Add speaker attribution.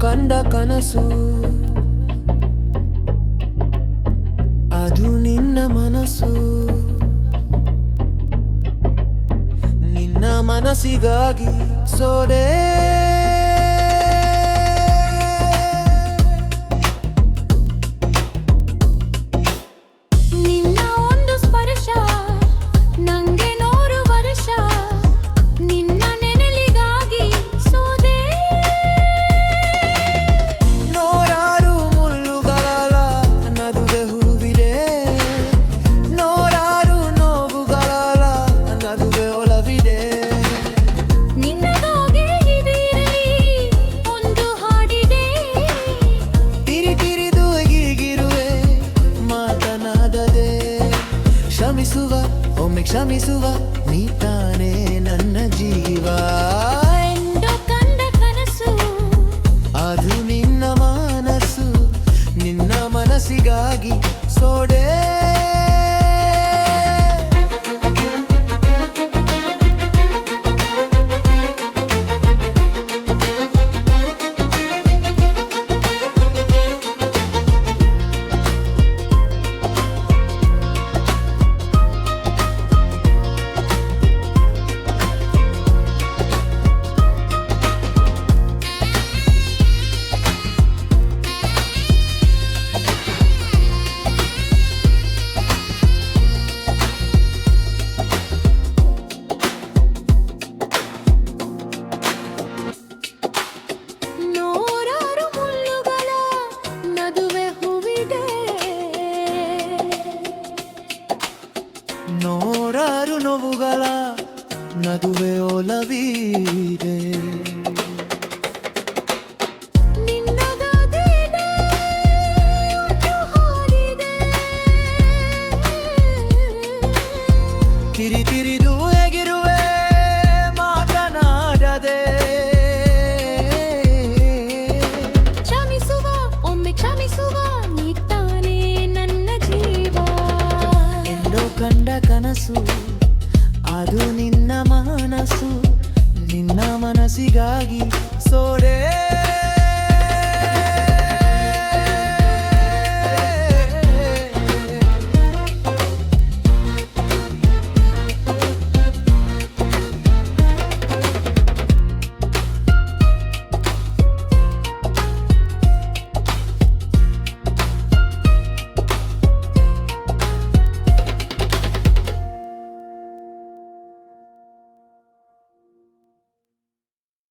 Speaker 1: ಕಂಡ ಕನಸು. ಅದು ನಿನ್ನ ಮನಸ್ಸು. ನಿನ್ನ ಮನಸ್ಸಿಗಾಗಿ ಸೋದೆ. ಕ್ಷಮಿಸುವ ನೀ ತಾನೇ ನನ್ನ ಜೀವ.
Speaker 2: ಕನಸು.
Speaker 1: ಅದು ನಿನ್ನ ಮನಸ್ಸು ನಿನ್ನ ಮನಸ್ಸಿಗಾಗಿ ಸೋಡೆ
Speaker 2: ನೂರಾರು
Speaker 1: ನೋವುಗಳ ನದುವೆ ಒಲವಿದೆ ಕಂಡ ಕನಸು ಅದು ನಿನ್ನ ಮನಸ್ಸು ನಿನ್ನ ಮನಸ್ಸಿಗಾಗಿ ಸೋಡೆ